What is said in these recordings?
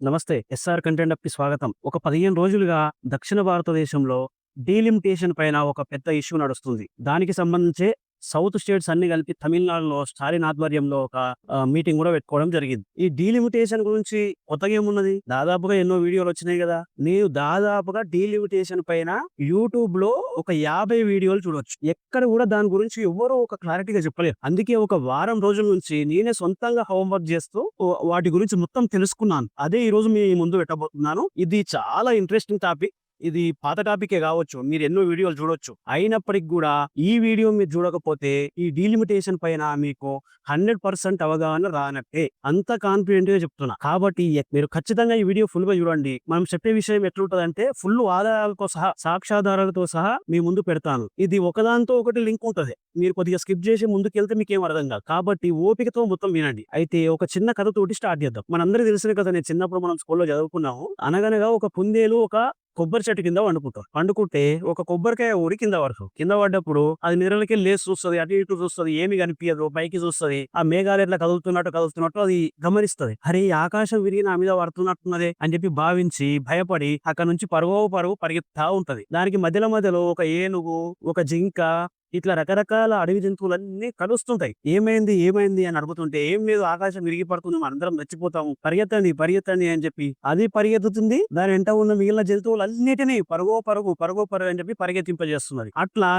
నమస్తే. SR content అప్కి స్వాగతం. ఒక పదిహేను రోజులుగా దక్షిణ భారతదేశంలో డీలిమిటేషన్ పైన ఒక పెద్ద ఇష్యూ నడుస్తుంది. దానికి సంబంధించే సౌత్ స్టేట్స్ అన్ని కలిపి తమిళనాడులో స్టాలిన్ ఆధ్వర్యంలో ఒక మీటింగ్ కూడా పెట్టుకోవడం జరిగింది. ఈ డీలిమిటేషన్ గురించి కొత్తగా ఏమున్నది? దాదాపుగా ఎన్నో వీడియోలు వచ్చినాయి కదా. నేను దాదాపుగా డీలిమిటేషన్ పైన యూట్యూబ్లో ఒక యాభై వీడియోలు చూడొచ్చు. ఎక్కడ కూడా దాని గురించి ఎవరు ఒక క్లారిటీగా చెప్పలేరు. అందుకే ఒక వారం రోజుల నుంచి నేనే సొంతంగా హోంవర్క్ చేస్తూ వాటి గురించి మొత్తం తెలుసుకున్నాను. అదే ఈ రోజు మీ ముందు పెట్టబోతున్నాను. ఇది చాలా ఇంట్రెస్టింగ్ టాపిక్. ఇది పాత టాపికే కావచ్చు. మీరు ఎన్నో వీడియోలు చూడొచ్చు. అయినప్పటికి కూడా ఈ వీడియో మీరు చూడకపోతే ఈ డీలిమిటేషన్ పైన మీకు హండ్రెడ్ పర్సెంట్ అవగాహన రానట్టే. అంత కాన్ఫిడెంట్గా చెప్తున్నా. కాబట్టి మీరు ఖచ్చితంగా ఈ వీడియో ఫుల్గా చూడండి. మనం చెప్పే విషయం ఎట్లుంటదంటే ఫుల్ ఆధారాలతో సహా సాక్ష్యాధారాలతో సహా మీ ముందు పెడతాను. ఇది ఒకదాంతో ఒకటి లింక్ ఉంటది. మీరు కొద్దిగా స్కిప్ చేసి ముందుకెళ్తే మీకు ఏం అర్థం కాదు. కాబట్టి ఓపికతో మొత్తం వినండి. అయితే ఒక చిన్న కథతోటి స్టార్ట్ చేద్దాం. మనందరికీ తెలిసిన కథ. నేను చిన్నప్పుడు మనం స్కూల్లో చదువుకున్నాము. అనగనగా ఒక కుందేలు ఒక కొబ్బరి చెట్టు కింద వండుకుంటాం. వండుకుంటే ఒక కొబ్బరికాయ ఊరి కింద పడుతుంది కింద పడ్డప్పుడు అది నీళ్ళకి లేచి చూస్తుంది అటు ఇటు చూస్తుంది ఏమి కనిపించదు పైకి చూస్తుంది. ఆ మేఘాలు ఎట్లా కదులుతున్నట్టు కదులుతున్నట్టు అది గమనిస్తది. అరే ఆకాశం విరిగి నా మీద పడుతున్నట్టున్నదే అని చెప్పి భావించి భయపడి అక్కడ నుంచి పరుగు పరుగు పరిగెత్తా ఉంటది. దానికి మధ్యలో మధ్యలో ఒక ఏనుగు ఒక జింక ఇట్లా రకరకాల అడవి జంతువులన్నీ కలుస్తుంటాయి. ఏమైంది ఏమైంది అని అడుగుతుంటే ఏం లేదు ఆకాశం విరిగి పడుతుంది మనందరం చచ్చిపోతాము. పరిగెత్తండి పరిగెత్తండి అని చెప్పి అది పరిగెత్తుతుంది. దాని వెంట ఉన్న మిగిలిన జంతువులు అన్నిటినీ పరుగో పరుగు పరుగో పరుగు అని చెప్పి పరిగెత్తింపజేస్తున్నది. అట్లా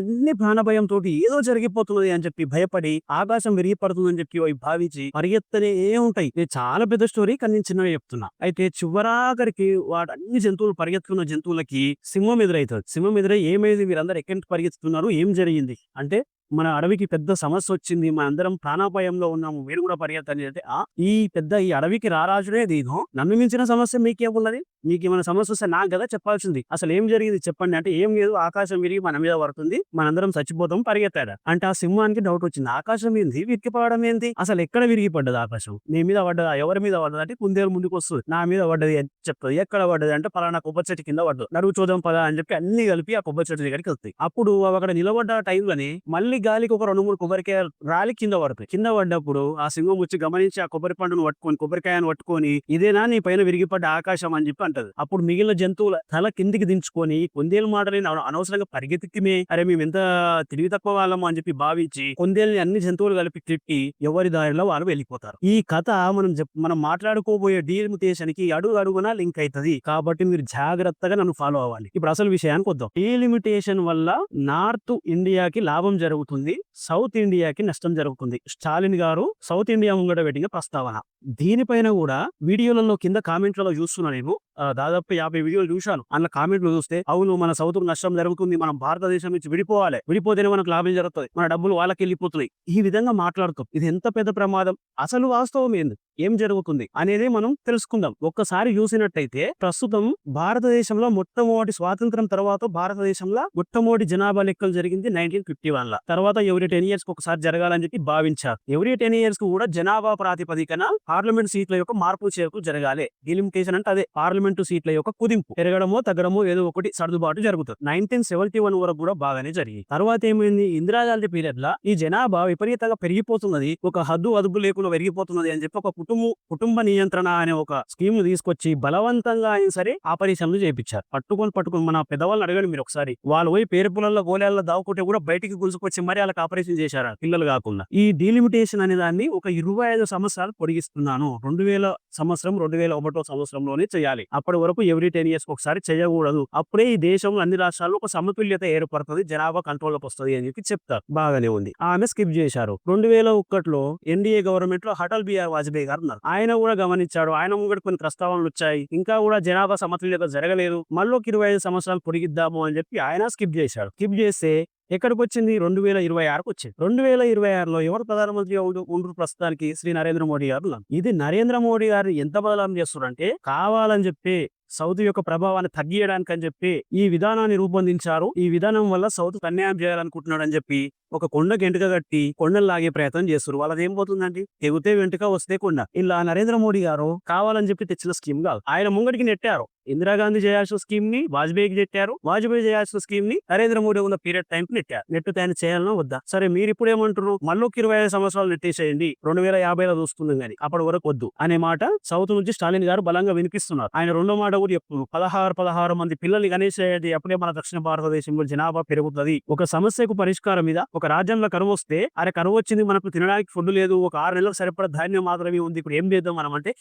అన్ని ప్రాణభయం తోటి ఏదో జరిగిపోతున్నది అని చెప్పి భయపడి ఆకాశం విరిగి పడుతుంది అని చెప్పి అవి భావించి పరిగెత్తనే ఉంటాయి. ఇది చాలా పెద్ద స్టోరీ కానీ నేను చిన్నవి చెప్తున్నా. అయితే చివరాఖరికి వాడు అన్ని జంతువులు పరిగెత్తుకున్న జంతువులకి సింహం ఎదురైతుంది. సింహం ఎదురై ఏమైంది? మీరందరూ ఎక్కడికి పరిగెత్తుతున్నారు? ఏం జరిగింది. అంటే మన అడవికి పెద్ద సమస్య వచ్చింది మన అందరం ప్రాణాపాయంలో ఉన్నాము మీరు కూడా పరిగెత్తని అంటే ఆ ఈ పెద్ద ఈ అడవికి రారాజుడే దీను నన్ను మించిన సమస్య మీకేమున్నది? మీకు ఏమైనా సమస్య వస్తే నాకు కదా చెప్పాల్సింది. అసలు ఏం జరిగింది చెప్పండి అంటే ఏం లేదు ఆకాశం విరిగి మన మీద పడుతుంది మనందరం చచ్చిపోతాం పరిగెత్తాడు? అంటే ఆ సింహానికి డౌట్ వచ్చింది. ఆకాశం ఏంది? విరిగిపోవడం పడడం అసలు ఎక్కడ విరిగి పడ్డది ఆకాశం? నీ మీద పడ్డదా? ఎవరి మీద పడ్డది? అంటే కుందేలు ముందుకు వస్తుంది. నా మీద పడ్డది అని చెప్తుంది. ఎక్కడ పడ్డది అంటే పలానా కొబ్బరి చెట్టు కింద పడ్డదు. నడుగు చూద్దాం పదా అని చెప్పి అన్ని కలిపి ఆ కొబ్బరి చెట్టు దగ్గరికి వెళ్తాయి. అప్పుడు అక్కడ నిలబడ్డ టైంలోనే మళ్ళీ గాలికి ఒక రెండు మూడు కొబ్బరికాయలు రాలి కింద పడతాయి. కింద పడ్డప్పుడు ఆ సింహం వచ్చి గమనించి ఆ కొబ్బరి పండును పట్టుకొని కొబ్బరికాయను పట్టుకొని ఇదేనా నీ పైన విరిగిపడ్డ ఆకాశం అని చెప్పి అంటది. అప్పుడు మిగిలిన జంతువుల తల కిందికి దించుకొని కొందేలు మాటలని అనవసరంగా పరిగెత్తిమే అరే మేము ఎంత తిరిగి తక్కువ వాళ్ళము అని చెప్పి భావించి కొందేల్ని అన్ని జంతువులు కలిపి తిట్టి ఎవరి దారిలో వాళ్ళు వెళ్ళిపోతారు. ఈ కథ మనం చెప్- మనం మాట్లాడుకోబోయే డీలిమిటేషన్కి అడుగు అడుగున లింక్ అవుతుంది కాబట్టి మీరు జాగ్రత్తగా నన్ను ఫాలో అవ్వాలి. ఇప్పుడు అసలు విషయానికి వద్దాం. డీలిమిటేషన్ వల్ల నార్త్ ఇండియాకి లాభం జరుగుతుంది. సౌత్ ఇండియాకి నష్టం జరుగుతుంది. స్టాలిన్ గారు సౌత్ ఇండియా ముంగట పెట్టిన ప్రస్తావన. దీనిపైన కూడా వీడియోలలో కింద కామెంట్లలో చూస్తున్నా నేను. దాదాపు యాభై వీడియోలు చూశాను. అందులో కామెంట్లు చూస్తే అవును మన సౌత్ నష్టం జరుగుతుంది. మనం భారతదేశం నుంచి విడిపోవాలి. విడిపోతేనే మనకు లాభం జరుగుతుంది. మన డబ్బులు వాళ్ళకి వెళ్ళిపోతున్నాయి ఈ విధంగా మాట్లాడుతాం. ఇది ఎంత పెద్ద ప్రమాదం? అసలు వాస్తవం ఏంది? ఏం జరుగుతుంది అనేది మనం తెలుసుకుందాం. ఒక్కసారి చూసినట్టయితే ప్రస్తుతం భారతదేశంలో మొట్టమొదటి స్వాతంత్రం తర్వాత భారతదేశంలో మొట్టమొదటి జనాభా లెక్కలు జరిగింది నైన్టీన్ ఫిఫ్టీ వన్లో. తర్వాత ఎవరి టెన్ ఇయర్స్కి ఒకసారి జరగాలని చెప్పి భావించారు. ఎవరి టెన్ ఇయర్స్కు కూడా జనాభా ప్రాతిపదికన పార్లమెంట్ సీట్ల యొక్క మార్పు చేరుకు జరగాలి. డిలిమిటేషన్ అంటే అదే పార్లమెంటు సీట్ల యొక్క కుదింపు. పెరగడమో తగ్గడమో ఏదో ఒకటి సర్దుబాటు జరుగుతుంది. నైన్టీన్ సెవెంటీ వన్ వరకు కూడా బాగానే జరిగింది. తర్వాత ఏమైంది? ఇందిరాగాంధీ పీరియడ్ లా ఈ జనాభా విపరీతంగా పెరిగిపోతున్నది. ఒక హద్దు అదుపు లేకుండా పెరిగిపోతున్నది అని చెప్పి ఒక కుటుంబ కుటుంబ నియంత్రణ అనే ఒక స్కీమ్ తీసుకొచ్చి బలవంతంగా అయినా సరే ఆపరేషన్లు చేయించారు పట్టుకొని పట్టుకొని మన పెద్దవాళ్ళని అడగండి మీరు ఒకసారి. వాళ్ళు పోయి పేరు పొలాల్లో గోళాల్లో దావుకుంటే కూడా బయటికి గులుసుకొచ్చి మరి వాళ్ళకి ఆపరేషన్ చేశారు? పిల్లలు కాకుండా. ఈ డీలిమిటేషన్ అనే దాన్ని ఒక ఇరవై ఐదు సంవత్సరాలు పొడిగిస్తున్నాను. రెండు వేల సంవత్సరం రెండు వేల ఒకటో సంవత్సరంలోనే చేయాలి. అప్పటి వరకు ఎవ్రీ టెన్ ఇయర్స్ ఒకసారి చేయకూడదు. అప్పుడే ఈ దేశంలో అన్ని రాష్ట్రాల్లో ఒక సమతుల్యత ఏర్పడుతుంది. జనాభా కంట్రోల్లోకి వస్తుంది అని చెప్పి చెప్తారు. బాగానే ఉంది. ఆమె స్కిప్ చేశారు. రెండు వేల ఒకటిలో ఎన్డీఏ గవర్నమెంట్లో అటల్ బిహార్ వాజ్పేయి గారు ఉన్నారు ఆయన కూడా గమనించాడు. ఆయన కూడా కొన్ని ప్రస్తావనలు వచ్చాయి. ఇంకా కూడా జనాభా సమతుల్యత జరగలేదు. మళ్ళీ ఇరవై ఐదు సంవత్సరాలు పొడిగిద్దాము అని చెప్పి ఆయన స్కిప్ చేశాడు. స్కిప్ చేస్తే ఎక్కడికి వచ్చింది రెండు వేల ఇరవై ఆరుకు వచ్చింది రెండు వేల ఇరవై ఆరులో ఎవరు ప్రధానమంత్రి ఉండరు ప్రస్తుతానికి శ్రీ నరేంద్ర మోడీ గారు ఇది నరేంద్ర మోడీ గారు ఎంత బదలాం చేస్తున్నారంటే కావాలని చెప్పి సౌత్ యొక్క ప్రభావాన్ని తగ్గియడానికి అని చెప్పి ఈ విధానాన్ని రూపొందించారు. ఈ విధానం వల్ల సౌత్ అన్యాయం చేయాలనుకుంటున్నాడు అని చెప్పి ఒక కొండ గెంటుక కట్టి కొండలు లాగే ప్రయత్నం చేస్తారు వాళ్ళది ఏం పోతుందండి తెగితే వెంటుక వస్తే కొండ. ఇలా నరేంద్ర మోడీ గారు కావాలని చెప్పి తెచ్చిన స్కీమ్ కాదు. ఆయన ముంగడికి నెట్టారు. ఇందిరాగాంధీ చేయాల్సిన స్కీమ్ని వాజ్పేయికి నెట్టారు. వాజ్పేయి చేయాల్సిన స్కీమ్ని నరేంద్ర మోడీ ఉన్న పీరియడ్ టైం కి నెట్టారు. నెట్టు ఆయన చేయాలన్నా వద్దా? సరే మీరు ఇప్పుడు ఏమంటారు మళ్ళీ ఇరవై ఐదు సంవత్సరాలు నెట్టేసేయండి. రెండు వేల యాభైలో చూస్తుంది కానీ అప్పటి వరకు వద్దు అనే మాట సౌత్ నుంచి స్టాలిన్ గారు బలంగా వినిపిస్తున్నారు. ఆయన రెండో మాట కూడా పదహారు పదహారు మంది పిల్లల్ని కనేసేది అప్పుడే మన దక్షిణ భారతదేశంలో జనాభా పెరుగుతుంది. ఒక సమస్యకు పరిష్కారం మీద ఒక రాజ్యంలో కరువు వస్తే అరే కరువు వచ్చింది మనకు తినడానికి ఫుడ్ లేదు. ఒక ఆరు నెలలకు సరిపడ ధాన్యం మాత్రమే ఉంది. ఇప్పుడు ఏం చేద్దాం మనం అంటే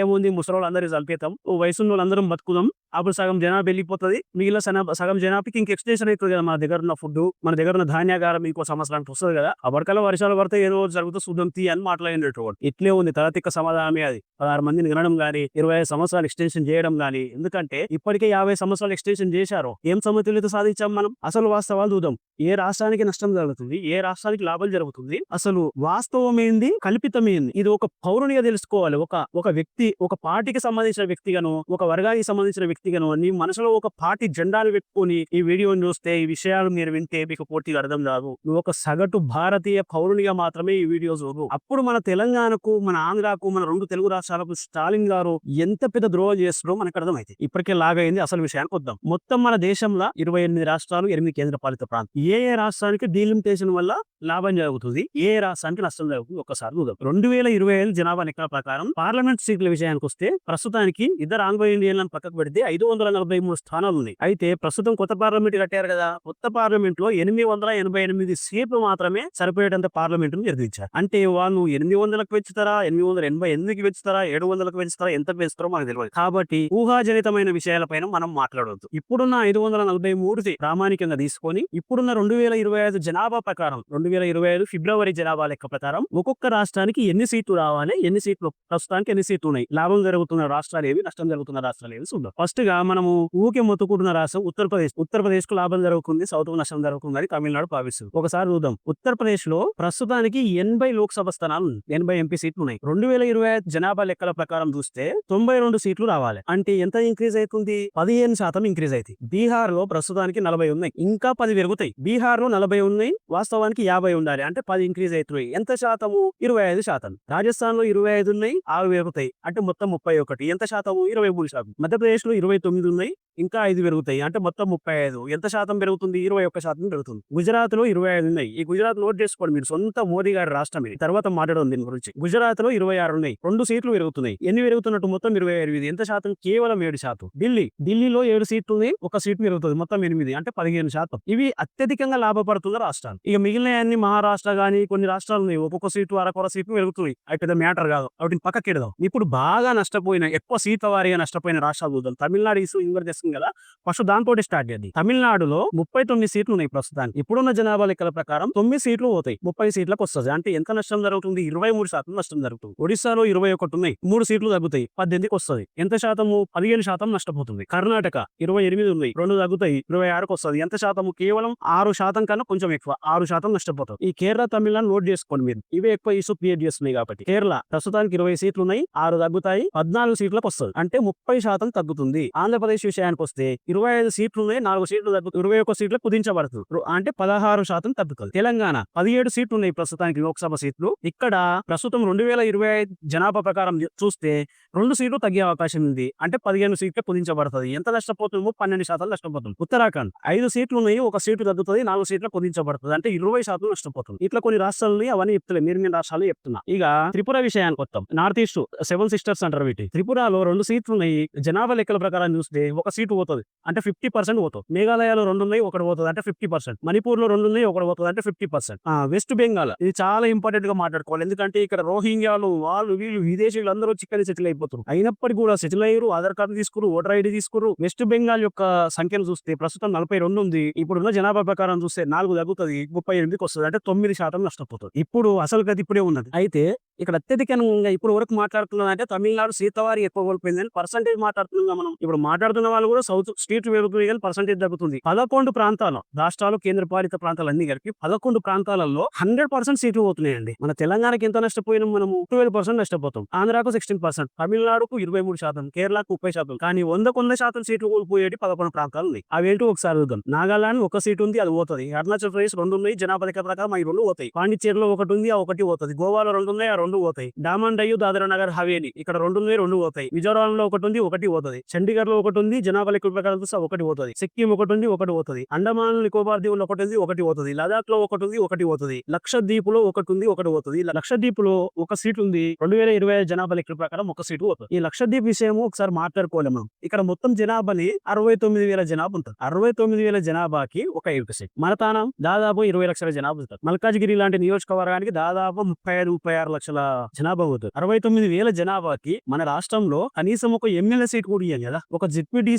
ఏముంది ముసలి వాళ్ళందరూ చల్పేతాం ఓ వాళ్ళందరూ బతుకు తీసుకుందాం. అప్పుడు సగం జనాభా వెళ్ళిపోతుంది. మిగిలిన సగం సగం జనాభాకి ఇంక ఎక్స్టెన్షన్ అవుతుంది కదా మన దగ్గర ఉన్న ఫుడ్ మన దగ్గర ఉన్న ధాన్యాగారం ఇంకో సంవత్సరానికి వస్తుంది కదా. అప్పటికల్లా వర్షాలు పడితే ఏదో జరుగుతూ చూద్దాం తీ అని మాట్లాడినట్టు ఇట్లే ఉంది తలతిక్క సమాధానమే అది. పదహారు మందిని వినడం గానీ ఇరవై ఐదు సంవత్సరాలు ఎక్స్టెన్షన్ చేయడం గానీ ఎందుకంటే ఇప్పటికే యాభై సంవత్సరాలు ఎక్స్టెన్షన్ చేశారు. ఏం సమతుల్యత సాధించాం మనం? అసలు వాస్తవాలు చూద్దాం. ఏ రాష్ట్రానికి నష్టం జరుగుతుంది? ఏ రాష్ట్రానికి లాభం జరుగుతుంది? అసలు వాస్తవం ఏంది? కల్పితం ఏంది? ఇది ఒక పౌరునిగా తెలుసుకోవాలి. ఒక ఒక వ్యక్తి ఒక పార్టీకి సంబంధించిన వ్యక్తిగాను ఒక వర్గానికి సంబంధించిన వ్యక్తిగాను నీ మనసులో ఒక పార్టీ జెండాను పెట్టుకొని ఈ వీడియోని చూస్తే ఈ విషయాలు మీరు వింటే మీకు పూర్తిగా అర్థం కాదు. నువ్వు ఒక సగటు భారతీయ పౌరునిగా మాత్రమే ఈ వీడియో చూడు. అప్పుడు మన తెలంగాణకు మన ఆంధ్రాకు మన రెండు తెలుగు రాష్ట్రాలకు స్టాలిన్ గారు ఎంత పెద్ద ద్రోహం చేస్తున్నారో మనకు అర్థమైంది ఇప్పటికే లాగైంది అసలు విషయానికి వద్దాం. మొత్తం మన దేశంలో ఇరవై ఎనిమిది రాష్ట్రాలు ఎనిమిది కేంద్ర పాలిత ప్రాంతం. ఏ ఏ రాష్ట్రానికి డీలిమిటేషన్ వల్ల లాభం జరుగుతుంది? ఏ రాష్ట్రానికి నష్టం జరుగుతుంది? ఒకసారి చూద్దాం. రెండు వేల ఇరవై ఐదు జనాభా లెక్కల ప్రకారం పార్లమెంట్ సీట్ల విషయానికి వస్తే ప్రస్తుతానికి ఇద్దరు ఆంగ్లో ఇండియన్లను పక్కకు పెడితే ఐదు వందల నలభై మూడు స్థానాలు ఉన్నాయి. అయితే ప్రస్తుతం కొత్త పార్లమెంట్ కట్టారు కదా కొత్త పార్లమెంట్లో ఎనిమిది వందల ఎనభై ఎనిమిది సీట్లు మాత్రమే సరిపోయేటంత పార్లమెంట్ నిర్మించారు అంటే వాళ్ళు ఎనిమిది వందలకు పెంచుతారా ఎనిమిది వందల ఎనభై ఎనిమిదికి పెంచుతారా ఏడు వందలకు పెంచుతారా ఎంత పెంచుతారో మనకు తెలియదు కాబట్టి ఊహాజనితమైన విషయాలపైన మనం మాట్లాడవద్దు. ఇప్పుడున్న ఐదు వందల నలభై మూడుది ప్రామాణికంగా తీసుకొని ఇప్పుడున్న రెండు వేల ఇరవై ఐదు జనాభా ప్రకారం రెండు వేల ఇరవై ఐదు ఫిబ్రవరి జనాభా లెక్క ప్రకారం ఒక్కొక్క రాష్ట్రానికి ఎన్ని సీట్లు రావాలి ఎన్ని సీట్లు ప్రస్తుతానికి ఎన్ని సీట్లు ఉన్నాయి? లాభం జరుగుతున్న రాష్ట్రాలు ఏవి నష్టం జరుగుతున్న రాష్ట్రాలు ఏవి? చూద్దాం ఫస్ట్గా మనము ఊకే మొత్తుకుంటున్న రాష్ట్రం ఉత్తరప్రదేశ్. ఉత్తరప్రదేశ్కు లాభం జరుగుతుంది సౌత్కు నష్టం జరుగుతుందని తమిళనాడు భావిస్తుంది ఒకసారి చూద్దాం. ఉత్తరప్రదేశ్లో ప్రస్తుతానికి ఎనభై లోక్సభ స్థానాలు ఉన్నాయి. ఎనభై ఎంపీ సీట్లు ఉన్నాయి. రెండు వేల ఇరవై ఐదు జనాభా లెక్కల ప్రకారం చూస్తే తొంభై రెండు సీట్లు రావాలి. అంటే ఎంత ఇంక్రీజ్ అవుతుంది? పదిహేను శాతం ఇంక్రీజ్ అవుతుంది బీహార్లో ప్రస్తుతానికి నలభై ఉన్నాయి. ఇంకా పది పెరుగుతాయి. బీహార్లో నలభై ఉన్నాయి. వాస్తవానికి యాభై ఉండాలి. అంటే పది ఇంక్రీజ్ అవుతున్నాయి. ఎంత శాతము? ఇరవై ఐదు శాతం. రాజస్థాన్లో ఇరవై ఐదు ఉన్నాయి. ఆరు పెరుగుతాయి. అంటే మొత్తం ముప్పై ఒకటి. ఎంత శాతము? ఇరవై మూడు శాతం. మధ్య ఆంధ్రప్రదేశ్లో ఇరవై తొమ్మిది ఉన్నాయి. ఇంకా ఐదు పెరుగుతాయి. అంటే మొత్తం ముప్పై ఐదు. ఎంత శాతం పెరుగుతుంది? ఇరవై ఒక్క శాతం పెరుగుతుంది. గుజరాత్లో ఇరవై ఐదు ఉన్నాయి. ఈ గుజరాత్ నోట్ చేసుకోండి మీరు. సొంత మోదీ గారి రాష్ట్రం ఇది. తర్వాత మాట్లాడడం దీని గురించి. గుజరాత్లో ఇరవై ఆరు ఉన్నాయి. రెండు సీట్లు పెరుగుతున్నాయి. ఎన్ని పెరుగుతున్నట్టు మొత్తం ఇరవై ఎనిమిది ఎంత శాతం? కేవలం ఏడు శాతం. ఢిల్లీ. ఢిల్లీలో ఏడు సీట్లు ఉన్నాయి ఒక సీట్ పెరుగుతుంది. మొత్తం ఎనిమిది. అంటే పదిహేను శాతం. ఇవి అత్యధికంగా లాభపడుతున్న రాష్ట్రాలు. ఇక మిగిలిన అన్ని మహారాష్ట్ర గానీ కొన్ని రాష్ట్రాలు ఉన్నాయి. ఒక్కొక్క సీటు అరకొర సీట్లు పెరుగుతున్నాయి. అవి పెద్ద మ్యాటర్ కాదు. వాటిని పక్కకి ఎడదాం. ఇప్పుడు బాగా నష్టపోయిన ఎక్కువ సీట్ల వారీగా నష్టపోయిన రాష్ట్రాలు చూద్దాం. తమిళనాడు ఇసు ఇంగర్ వస్తుంది కదా? ఫస్ట్ దాంతో స్టార్ట్ చేద్దాం. తమిళనాడులో ముప్పై తొమ్మిది సీట్లు ఉన్నాయి ప్రస్తుతానికి. ఇప్పుడున్న జనాభా లెక్కల ప్రకారం తొమ్మిది సీట్లు పోతాయి. ముప్పై సీట్లకు వస్తుంది. అంటే ఎంత నష్టం జరుగుతుంది? ఇరవై మూడు శాతం నష్టం జరుగుతుంది. ఒడిశాలో ఇరవై ఒకటి ఉన్నాయి. మూడు సీట్లు తగ్గుతాయి. పద్దెనిమిదికి వస్తుంది. ఎంత శాతము? పదిహేను శాతం నష్టపోతుంది. కర్ణాటక ఇరవై ఎనిమిది ఉన్నాయి. రెండు తగ్గుతాయి. ఇరవై ఆరుకు వస్తుంది. ఎంత శాతము? కేవలం ఆరు శాతం కన్నా కొంచెం ఎక్కువ. ఆరు శాతం నష్టపోతుంది ఈ కేరళ తమిళనాడు నోట్ చేసుకోండి మీరు. ఇవే ఎక్కువ ఇష్యూ క్రియేట్ చేస్తున్నాయి కాబట్టి. కేరళ ప్రస్తుతానికి ఇరవై సీట్లు ఉన్నాయి ఆరు తగ్గుతాయి. పద్నాలుగు సీట్లకు వస్తుంది. అంటే ముప్పై శాతం తగ్గుతుంది. ఆంధ్రప్రదేశ్ విషయానికి వస్తే ఇరవై ఐదు సీట్లు ఉన్నాయి నాలుగు సీట్లు తగ్గు ఇరవై ఒక్క సీట్లు కుదించబడుతుంది అంటే పదహారు శాతం తగ్గుతుంది తెలంగాణ పదిహేడు సీట్లు ఉన్నాయి ప్రస్తుతానికి లోక్సభ సీట్లు. ఇక్కడ ప్రస్తుతం రెండు వేల ఇరవై ఐదు జనాభా ప్రకారం చూస్తే రెండు సీట్లు తగ్గే అవకాశం ఉంది. అంటే పదిహేను సీట్లు కుదించబడుతుంది ఎంత నష్టపోతుందో పన్నెండు శాతం నష్టపోతుంది ఉత్తరాఖండ్ ఐదు సీట్లు ఉన్నాయి ఒక సీటు తగ్గుతుంది నాలుగు సీట్లు కుదించబడుతుంది అంటే ఇరవై శాతం నష్టపోతుంది ఇట్లా కొన్ని రాష్ట్రాలు అవన్నీ చెప్తలే. మీరు నేను రాష్ట్రాలు చెప్తున్నా. ఇక త్రిపుర విషయానికి వస్తాం నార్త్ ఈస్ట్ సెవెన్ సిస్టర్స్ అంటారు వీటి. త్రిపురలో రెండు సీట్లు ఉన్నాయి జనాభా లెక్కల ప్రకారం చూస్తే ఒక సీట్ పోతుంది. అంటే ఫిఫ్టీ పర్సెంట్ పోతుంది మేఘాలయాలో రెండు ఉన్నాయి ఒకటి పోతుంది. అంటే ఫిఫ్టీ పర్సెంట్ మణిపూర్లో రెండు ఉన్నాయి ఒకటి పోతుంది. అంటే ఫిఫ్టీ పర్సెంట్ వెస్ట్ బెంగాల్. ఇది చాలా ఇంపార్టెంట్గా మాట్లాడుకోవాలి. ఎందుకంటే ఇక్కడ రోహింగ్యాలు వాళ్ళు వీళ్ళు విదేశీయులు అందరూ చిక్కని సెటిల్ అయిపోతారు అయినప్పటికీ కూడా సెటిల్ అయ్యారు ఆధార్ కార్డు తీసుకురు ఓటర్ ఐడి తీసుకురు వెస్ట్ బెంగాల్ యొక్క సంఖ్యను చూస్తే ప్రస్తుతం నలభై రెండు ఉంది. ఇప్పుడున్న జనాభా ప్రకారం చూస్తే నాలుగు తగ్గుతుంది ముప్పై ఎనిమిదికి వస్తుంది. అంటే తొమ్మిది శాతం నష్టపోతుంది. ఇప్పుడు అసలు గది ఇప్పుడే ఉన్నది. అయితే ఇక్కడ అత్యధికంగా ఇప్పుడు వరకు మాట్లాడుతున్నాం అంటే తమిళనాడు సీతవారి ఎక్కువ కోల్పోయిందని పర్సంటేజ్ మాట్లాడుతున్నాం మనం. ఇప్పుడు మాట్లాడుతున్న వాళ్ళు కూడా సౌత్ స్టేట్ పెరుగుతుంది కానీ పర్సెంటేజ్ తగ్గుతుంది పదకొండు ప్రాంతాలు రాష్ట్రాలు కేంద్ర పాలిత ప్రాంతాలు అన్ని కలిపి పదకొండు ప్రాంతాలలో హండ్రెడ్ పర్సెంట్ సీట్లు పోతున్నాయండి. మన తెలంగాణకి ఎంత నష్టపోయినా మనము? ట్వెల్వ్ పర్సెంట్ నష్టపోతాం. ఆంధ్రాకు సిక్స్టీన్ పర్సెంట్ తమిళనాడుకు ఇరవై మూడు శాతం కేరళకు ముప్పై శాతం కానీ వంద కొంద శాతం సీట్లు కోల్పోయేటి పదకొండు ప్రాంతాలు ఉన్నాయి. అవేంటో ఒకసారి చూద్దాం. నాగాలాండ్ ఒక సీట్ ఉంది అది పోతుంది. అరుణాచల్ ప్రదేశ్ రెండు ఉన్నాయి జనాభా లెక్క ప్రకారం అవి రెండు పోతాయి. పాండిచ్చేరిలో ఒకటి ఉంది ఆ ఒకటి పోతుంది. గోవాలో రెండు ఉన్నాయి ఆ రెండు పోతాయి. డామన్ డయ్యు దాదరా నగర్ హవేలీ ఇక్కడ రెండు ఉన్నాయి రెండు పోతాయి. మిజోరాంలో ఒకటి ఉంది ఒకటి పోతుంది. చండీగఢ్లో ఒకటి ఉంది జనాభా లెక్క ప్రకారం చూస్తే ఒకటి పోతుంది. సిక్కిం ఒకటి ఉంది ఒకటి పోతుంది. అండమాన్ నికోబార్ దీవులు ఒకటి ఉంది ఒకటి పోతుంది. లదాఖ్లో ఒకటి ఉంది ఒకటి పోతుంది. లక్షద్వీప్లో ఒకటి ఉంది ఒకటి పోతుంది. లక్షద్వీప్లో ఒక సీట్ ఉంది. రెండు వేల ఇరవై ఐదు జనాభా లెక్కల ప్రకారం ఒక సీటు పోతుంది. ఈ లక్షద్వీప్ విషయం ఒకసారి మాట్లాడుకోలేము మనం. ఇక్కడ మొత్తం జనాభాని అరవై తొమ్మిది వేల జనాభా ఉంటుంది. అరవై తొమ్మిది వేల జనాభాకి ఒక ఎంపీ సీట్. మనతానం దాదాపు ఇరవై లక్షల జనాభా ఉంటుంది. మల్కాజ్గిరి లాంటి నియోజకవర్గానికి దాదాపు ముప్పై ఐదు ముప్పై ఆరు లక్షల జనాభా అవుతుంది అరవై తొమ్మిది వేల జనాభాకి మన రాష్ట్రంలో కనీసం ఒక ఎమ్మెల్యే సీట్ కూడా ఇవ్వాలి కదా. ఒక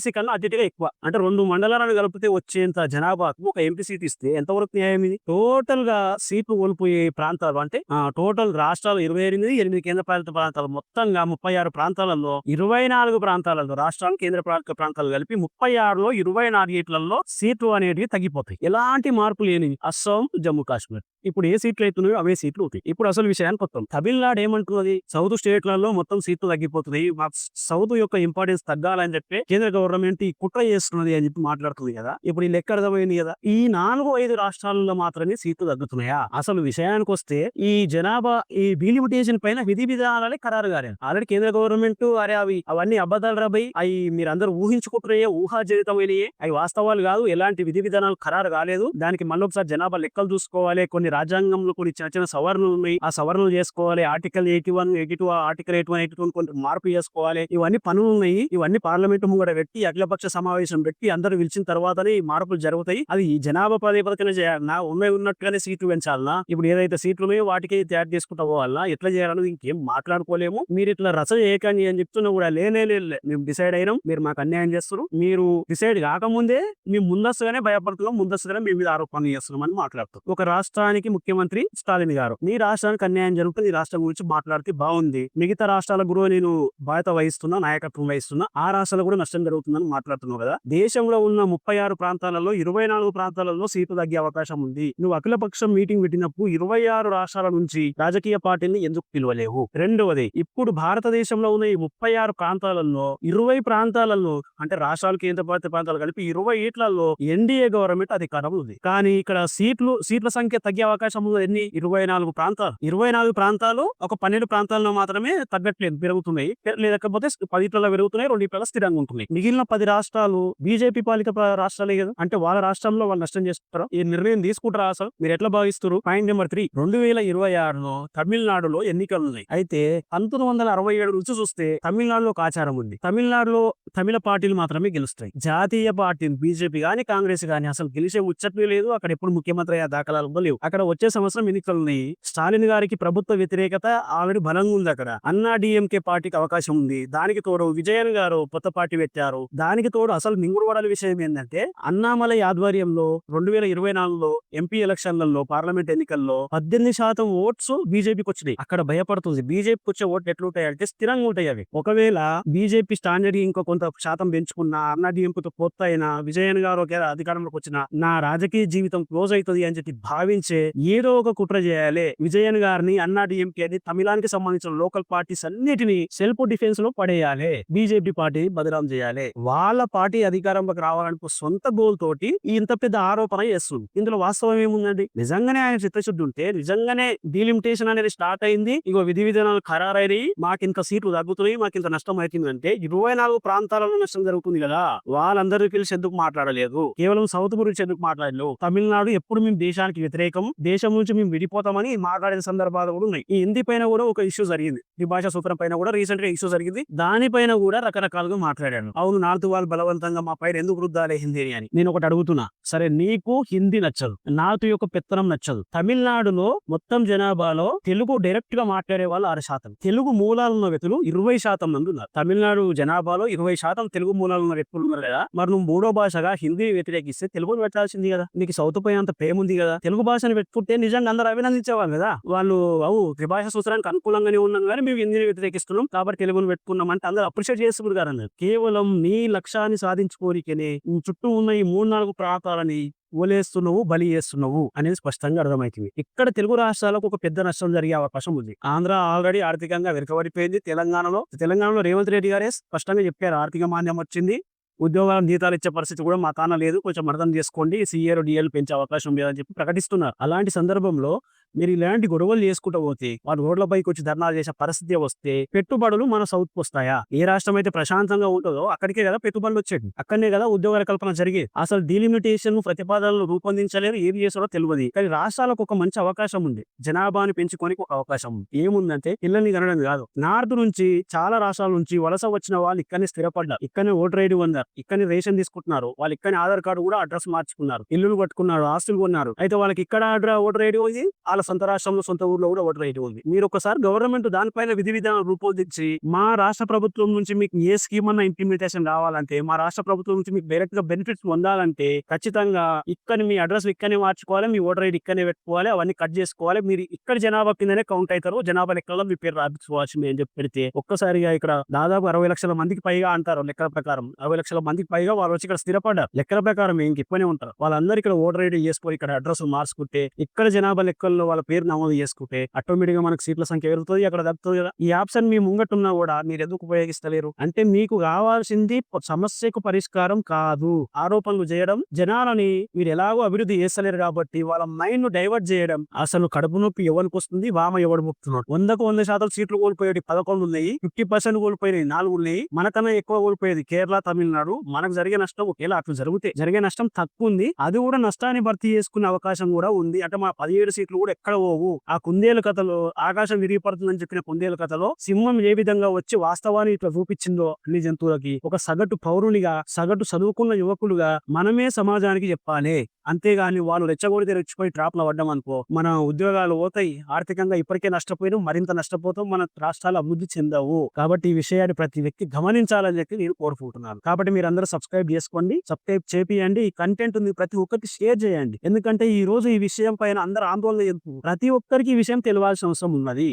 ఎంపీసీ కన్నా అతిగా ఎక్కువ. అంటే రెండు మండలాలను కలిపితే వచ్చేంత జనాభాకు ఒక ఎంపీ సీట్ ఇస్తే ఎంతవరకు న్యాయం ఇది? టోటల్గా సీట్లు కోల్పోయే ప్రాంతాలు అంటే టోటల్ రాష్ట్రాలు ఇరవై ఎనిమిది ఎనిమిది కేంద్ర పాలిత ప్రాంతాలు మొత్తంగా ముప్పై ఆరు ప్రాంతాలలో ఇరవై నాలుగు ప్రాంతాలలో రాష్ట్రాలు కేంద్ర పాలిత ప్రాంతాలు కలిపి ముప్పై ఆరులో ఇరవై నాలుగేట్లలో సీట్లు అనేటివి తగ్గిపోతాయి. ఎలాంటి మార్పు లేని అస్సాం జమ్మూ కాశ్మీర్. ఇప్పుడు ఏ సీట్లు అవుతున్నాయో అవే సీట్లు అవుతాయి. ఇప్పుడు అసలు విషయానికి వస్తాం. తమిళనాడు ఏమంటున్నది? సౌత్ స్టేట్లలో మొత్తం సీట్లు తగ్గిపోతుంది మా సౌత్ యొక్క ఇంపార్టెన్స్ తగ్గాలని చెప్పి కేంద్ర గవర్నమెంట్ ఈ కుట్ర చేస్తున్నది అని చెప్పి మాట్లాడుతుంది కదా. ఇప్పుడు ఈ లెక్క అర్థమైంది కదా. ఈ నాలుగు ఐదు రాష్ట్రాలలో మాత్రమే సీట్లు తగ్గుతున్నాయా? అసలు విషయానికి వస్తే ఈ జనాభా ఈ డీలిమిటేషన్ పైన విధి విధానాలే ఖరారు గారే ఆల్రెడీ కేంద్ర గవర్నమెంట్ అరే అవి అవన్నీ అబద్ధాలు రాబోయి అవి మీరు అందరూ ఊహించుకుంటున్నాయే ఊహాజనితమైనయే. అవి వాస్తవాలు కాదు ఎలాంటి విధి విధానాలు ఖరారు కాలేదు. దానికి మళ్ళీ ఒకసారి జనాభా లెక్కలు చూసుకోవాలి. కొన్ని రాజ్యాంగంలో కొన్ని చిన్న చిన్న సవరణలు ఉన్నాయి. ఆ సవరణలు చేసుకోవాలి. Article eighty one eighty two article eighty one eighty two కొన్ని మార్పు చేసుకోవాలి. ఇవన్నీ పనులు ఉన్నాయి. ఇవన్నీ పార్లమెంట్ ముంగడ పెట్టి అఖిలపక్ష సమావేశం పెట్టి అందరూ పిలిచిన తర్వాతనే ఈ మార్పులు జరుగుతాయి. అది ఈ జనాభా ప్రాతిపదికన చేయాలన్నా ఉన్నాయి ఉన్నట్టుగానే సీట్లు పెంచాలన్నా ఇప్పుడు ఏదైతే సీట్లు ఉన్నాయో వాటికి తయారు చేసుకుంటా పోవాలన్నా ఎట్లా చేయాలని ఇంకేం మాట్లాడుకోలేము. మీరు ఇట్లా రచ చేయకండి అని చెప్తున్నా కూడా లేనే లేదు మేము డిసైడ్ అయినాం. మీరు మాకు అన్యాయం చేస్తారు మీరు డిసైడ్ కాకముందే మేము ముందస్తుగానే భయపడుతున్నాం. ముందస్తుగానే మీ మీద ఆరోపణలు చేస్తున్నాం అని మాట్లాడుతాం ఒక రాష్ట్రానికి ముఖ్యమంత్రి స్టాలిన్ గారు నీ రాష్ట్రానికి అన్యాయం జరుగుతుంది. ఈ రాష్ట్రం గురించి మాట్లాడితే బాగుంది. మిగతా రాష్ట్రాల గురువు నేను బాధ్యత వహిస్తున్నా నాయకత్వం వహిస్తున్నా. ఆ రాష్ట్రాలు కూడా నష్టం ఉందని మాట్లాడుతున్నావు కదా? దేశంలో ఉన్న ముప్పై ఆరు ప్రాంతాలలో ఇరవై నాలుగు ప్రాంతాలలో సీట్లు తగ్గే అవకాశం ఉంది. నువ్వు అఖిలపక్షం మీటింగ్ పెట్టినప్పుడు ఇరవై ఆరు రాష్ట్రాల నుంచి రాజకీయ పార్టీని ఎందుకు పిలవలేవు? రెండవది ఇప్పుడు భారతదేశంలో ఉన్న ఈ ముప్పై ఆరు ప్రాంతాలలో ఇరవై ప్రాంతాలలో అంటే రాష్ట్రాలు కేంద్ర పాలిత ప్రాంతాలు కలిపి ఇరవై ఏట్లలో ఎన్డీఏ గవర్నమెంట్ అధికారం ఉంది. కానీ ఇక్కడ సీట్లు సీట్ల సంఖ్య తగ్గే అవకాశం ఉంది ఎన్ని? ఇరవై నాలుగు ప్రాంతాలు. ఇరవై నాలుగు ప్రాంతాలు ఒక పన్నెండు ప్రాంతాల్లో మాత్రమే తగ్గట్లేదు పెరుగుతున్నాయి. లేకపోతే పదిట్లలో పెరుగుతున్నాయి రెండిట్లలో స్థిరంగా ఉంటున్నాయి. మిగిలిన పది రాష్ట్రాలు బీజేపీ పాలిత రాష్ట్రాలే కదా. అంటే వాళ్ళ రాష్ట్రంలో వాళ్ళు నష్టం చేస్తారా? ఈ నిర్ణయం తీసుకుంటారా అసలు? మీరు ఎట్లా భావిస్తారు పాయింట్ నెంబర్ త్రీ రెండు వేల ఇరవై ఆరులో తమిళనాడులో ఎన్నికలు ఉన్నాయి. అయితే పంతొమ్మిది వందల అరవై ఏడు నుంచి చూస్తే తమిళనాడులో ఒక ఆచారం ఉంది. తమిళనాడులో తమిళ పార్టీలు మాత్రమే గెలుస్తాయి. జాతీయ పార్టీలు బీజేపీ గానీ కాంగ్రెస్ గానీ అసలు గెలిచే ఉచ్చట్లు లేదు. అక్కడ ఎప్పుడు ముఖ్యమంత్రి అయ్యే దాఖలాలు లేవు. అక్కడ వచ్చే సంవత్సరం ఎన్నికలు ఉన్నాయి. స్టాలిన్ గారికి ప్రభుత్వ వ్యతిరేకత ఆల్రెడీ బలంగా ఉంది అక్కడ. అన్నా డిఎంకే పార్టీకి అవకాశం ఉంది. దానికి తోడు విజయన్ గారు కొత్త పార్టీ పెట్టారు. దానికి తోడు అసలు మింగుడువడల విషయం ఏంటంటే అన్నామలై ఆధ్వర్యంలో రెండు వేల ఇరవై నాలుగులో ఎంపీ ఎలక్షన్లలో పార్లమెంట్ ఎన్నికల్లో పద్దెనిమిది శాతం ఓట్స్ బీజేపీకి వచ్చినాయి అక్కడ భయపడుతుంది. బీజేపీకి వచ్చే ఓట్లు ఎట్లుంటాయంటే స్థిరంగా ఉంటాయి అవి. ఒకవేళ బీజేపీ స్టాండర్డ్ ఇంకో కొంత శాతం పెంచుకున్న అన్నా డిఎంకేతో పొత్తు విజయన్ గారు ఒకవేళ అధికారంలోకి వచ్చిన నా రాజకీయ జీవితం క్లోజ్ అవుతుంది అని చెప్పి భావించే ఏదో ఒక కుట్ర చేయాలి విజయన్ గారిని అన్నా డిఎంకే అని తమిళానికి సంబంధించిన లోకల్ పార్టీస్ అన్నిటిని సెల్ఫ్ డిఫెన్స్లో పడేయాలి. బీజేపీ పార్టీని బదనాం చేయాలి. వాళ్ళ పార్టీ అధికారంలోకి రావాలనుకో సొంత గోల్ తోటి ఈ ఇంత పెద్ద ఆరోపణ చేస్తుంది. ఇందులో వాస్తవం ఏముందండి? నిజంగానే ఆయన చిత్తశుద్ధి ఉంటే నిజంగానే డీలిమిటేషన్ అనేది స్టార్ట్ అయింది. ఇగో విధి విధానాలు ఖరారైనవి మాకు ఇంత సీట్లు తగ్గుతున్నాయి మాకు ఇంత నష్టం అవుతుంది అంటే ఇరవై నాలుగు ప్రాంతాలలో నష్టం జరుగుతుంది కదా! వాళ్ళందరూ పిలిచి ఎందుకు మాట్లాడలేదు? కేవలం సౌత్ గురించి ఎందుకు మాట్లాడలేదు? తమిళనాడు ఎప్పుడు మేము దేశానికి వ్యతిరేకం? దేశం నుంచి మేము విడిపోతామని మాట్లాడిన సందర్భాలు కూడా ఉన్నాయి. ఈ హిందీ పైన కూడా ఒక ఇష్యూ జరిగింది. ఈ సూత్రం పైన కూడా రీసెంట్గా ఇష్యూ జరిగింది. దానిపైన కూడా రకరకాలుగా మాట్లాడాను అవును నార్త్ వాళ్ళు బలవంతంగా మా పైన ఎందుకు రుద్దాలే హిందీ అని నేను ఒకటి అడుగుతున్నా. సరే నీకు హిందీ నచ్చదు. నార్త్ యొక్క పెత్తనం నచ్చదు. తమిళనాడులో మొత్తం జనాభాలో తెలుగు డైరెక్ట్గా మాట్లాడే వాళ్ళు ఆరు శాతం. తెలుగు మూలాలు ఉన్న వ్యక్తులు ఇరవై శాతం మంది ఉన్నారు. తమిళనాడు జనాభాలో ఇరవై శాతం తెలుగు మూలాలు ఉన్న వ్యక్తులు ఉన్నారు కదా. మరి నువ్వు మూడో భాషగా హిందీని వ్యతిరేకిస్తే తెలుగును పెట్టాల్సింది కదా. నీకు సౌత్ పై అంత ప్రేమ ఉంది కదా. తెలుగు భాషను పెట్టుకుంటే నిజంగా అందరూ అభినందించేవాళ్ళు కదా. వాళ్ళు అవు త్రిభాష సూత్రానికి అనుకూలంగానే ఉన్నాం కానీ మేము హిందీని వ్యతిరేకిస్తున్నాం కాబట్టి తెలుగును పెట్టుకున్నాం అంటే అందరూ అప్రిషియేట్ చేస్తున్నారు కదా కేవలం నీ నీ లక్ష్యాన్ని సాధించుకోరికనే నీ చుట్టూ ఉన్న ఈ మూడు నాలుగు ప్రాంతాలని ఓలేస్తున్నావు బలి చేస్తున్నావు అనేది స్పష్టంగా అర్థమవుతుంది. ఇక్కడ తెలుగు రాష్ట్రాలకు ఒక పెద్ద నష్టం జరిగే అవకాశం ఉంది. ఆంధ్ర ఆల్రెడీ ఆర్థికంగా వెనుకబడిపోయింది. తెలంగాణలో తెలంగాణలో రేవంత్ రెడ్డి గారే స్పష్టంగా చెప్పారు. ఆర్థిక మాన్యం వచ్చింది. ఉద్యోగాల జీతాలు ఇచ్చే పరిస్థితి కూడా మా తాన లేదు. కొంచెం అర్థం చేసుకోండి. సీఏలు డిఏలు పెంచే అవకాశం లేదని చెప్పి ప్రకటిస్తున్నారు. అలాంటి సందర్భంలో మీరు ఇలాంటి గొడవలు చేసుకుంటూ పోతే వాళ్ళు రోడ్లపైకి వచ్చి ధర్నాలు చేసే పరిస్థితి వస్తే పెట్టుబడులు మన సౌత్ వస్తాయా? ఏ రాష్ట్రం అయితే ప్రశాంతంగా ఉంటుందో అక్కడికే కదా పెట్టుబడులు వచ్చేది అక్కడనే కదా ఉద్యోగాల కల్పన జరిగి అసలు డీలిమిటేషన్ ప్రతిపాదనలు రూపొందించలేరు ఏది చేసారో తెలియదు కానీ రాష్ట్రాలకు ఒక మంచి అవకాశం ఉంది. జనాభాని పెంచుకొని ఒక అవకాశం ఉంది. ఏముందంటే పిల్లల్ని కనడం కాదు. నార్త్ నుంచి చాలా రాష్ట్రాల నుంచి వలస వచ్చిన వాళ్ళు ఇక్కడనే స్థిరపడ్డారు. ఇక్కడనే ఓటర్ ఐడి ఉన్నారు ఇక్కడనే రేషన్ తీసుకుంటున్నారు. వాళ్ళు ఇక్కడనే ఆధార్ కార్డు కూడా అడ్రస్ మార్చుకున్నారు. ఇల్లులు కట్టుకున్నారు ఆస్తులు కొన్నారు. అయితే వాళ్ళకి ఇక్కడ ఓటర్ ఐడి ఉంది వాళ్ళ సొంత రాష్ట్రంలో సొంత ఊర్లో కూడా ఓటర్ ఐడి ఉంది. మీరు ఒకసారి గవర్నమెంట్ దానిపైన విధి విధానం రూపొందించి మా రాష్ట్ర ప్రభుత్వం నుంచి మీకు ఏ స్కీమ్ అన్న ఇంప్లిమెంటేషన్ రావాలంటే మా రాష్ట్ర ప్రభుత్వం నుంచి మీకు డైరెక్ట్గా బెనిఫిట్స్ పొందాలంటే ఖచ్చితంగా ఇక్కడ మీ అడ్రస్ ఇక్కడనే మార్చుకోవాలి మీ ఓటర్ ఐడి ఇక్కడనే పెట్టుకోవాలి అవన్నీ కట్ చేసుకోవాలి. మీరు ఇక్కడ జనాభా కిందనే కౌంట్ అవుతారు జనాభా లెక్కల్లో మీ పేరు రాపించుకోవాల్సింది అని చెప్పి పెడితే ఒక్కసారిగా ఇక్కడ దాదాపు అరవై లక్షల మందికి పైగా అంటారు లెక్కల ప్రకారం. అరవై లక్షల మందికి పైగా వాళ్ళు వచ్చి ఇక్కడ స్థిరపడ్డారు. లెక్కల ప్రకారం ఇంక ఇప్పనే ఉంటారు. వాళ్ళందరూ ఇక్కడ ఓటర్ ఐడి చేసుకొని ఇక్కడ అడ్రస్ మార్చుకుంటే ఇక్కడ జనాభా లెక్కల్లో వాళ్ళ పేరు నమోదు చేసుకుంటే ఆటోమేటిక్గా మనకు సీట్ల సంఖ్య పెరుగుతుంది అక్కడ తగ్గుతుంది కదా. ఈ ఆప్షన్ మీ ముంగట్టున్నా కూడా మీరు ఎందుకు ఉపయోగిస్తలేరు? అంటే మీకు కావాల్సింది సమస్యకు పరిష్కారం కాదు. ఆరోపణలు చేయడం జనాలని మీరు ఎలాగో అభివృద్ధి చేస్తలేరు కాబట్టి వాళ్ళ మైండ్ను డైవర్ట్ చేయడం అసలు కడుపు నొప్పి ఎవరికి వస్తుంది? వామ ఎవడు మొక్కుతున్నాడు? వందకు వంద శాతం సీట్లు కోల్పోయేవి పదకొండు ఉన్నాయి ఫిఫ్టీ పర్సెంట్ కోల్పోయినాయి నాలుగు ఉన్నాయి మనకన్నా ఎక్కువ కోల్పోయేది కేరళ తమిళనాడు. మనకు జరిగే నష్టం ఒకేలా అట్లు జరిగితే జరిగే నష్టం తక్కువ ఉంది. అది కూడా నష్టాన్ని భర్తీ చేసుకునే అవకాశం కూడా ఉంది. అంటే మా పదిహేడు సీట్లు కూడా ఎక్కడ పోవు? ఆ కుందేలు కథలో ఆకాశం విరిగిపడుతుందని చెప్పిన కుందేలు కథలో సింహం ఏ విధంగా వచ్చి వాస్తవాన్ని ఇట్లా చూపించిందో అన్ని జంతువులకి. ఒక సగటు పౌరునిగా సగటు చదువుకున్న యువకులుగా మనమే సమాజానికి చెప్పాలి. అంతేగాని వాళ్ళు రెచ్చగొడితే రెచ్చిపోయి ట్రాప్లో పడ్డాం అనుకో మన ఉద్యోగాలు పోతాయి ఆర్థికంగా ఇప్పటికే నష్టపోయినాం మరింత నష్టపోతాం మన రాష్ట్రాలు అభివృద్ధి చెందవు. కాబట్టి ఈ విషయాన్ని ప్రతి వ్యక్తి గమనించాలని చెప్పి నేను కోరుకుంటున్నాను. కాబట్టి మీరు అందరూ సబ్స్క్రైబ్ చేసుకోండి సబ్స్క్రైబ్ చేపియండి. ఈ కంటెంట్ ఉంది ప్రతి ఒక్కరికి షేర్ చేయండి. ఎందుకంటే ఈ రోజు ఈ విషయం పైన అందరూ ఆందోళన చెందుతున్నారు. ప్రతి ఒక్కరికి ఈ విషయం తెలియాల్సిన అవసరం ఉన్నది.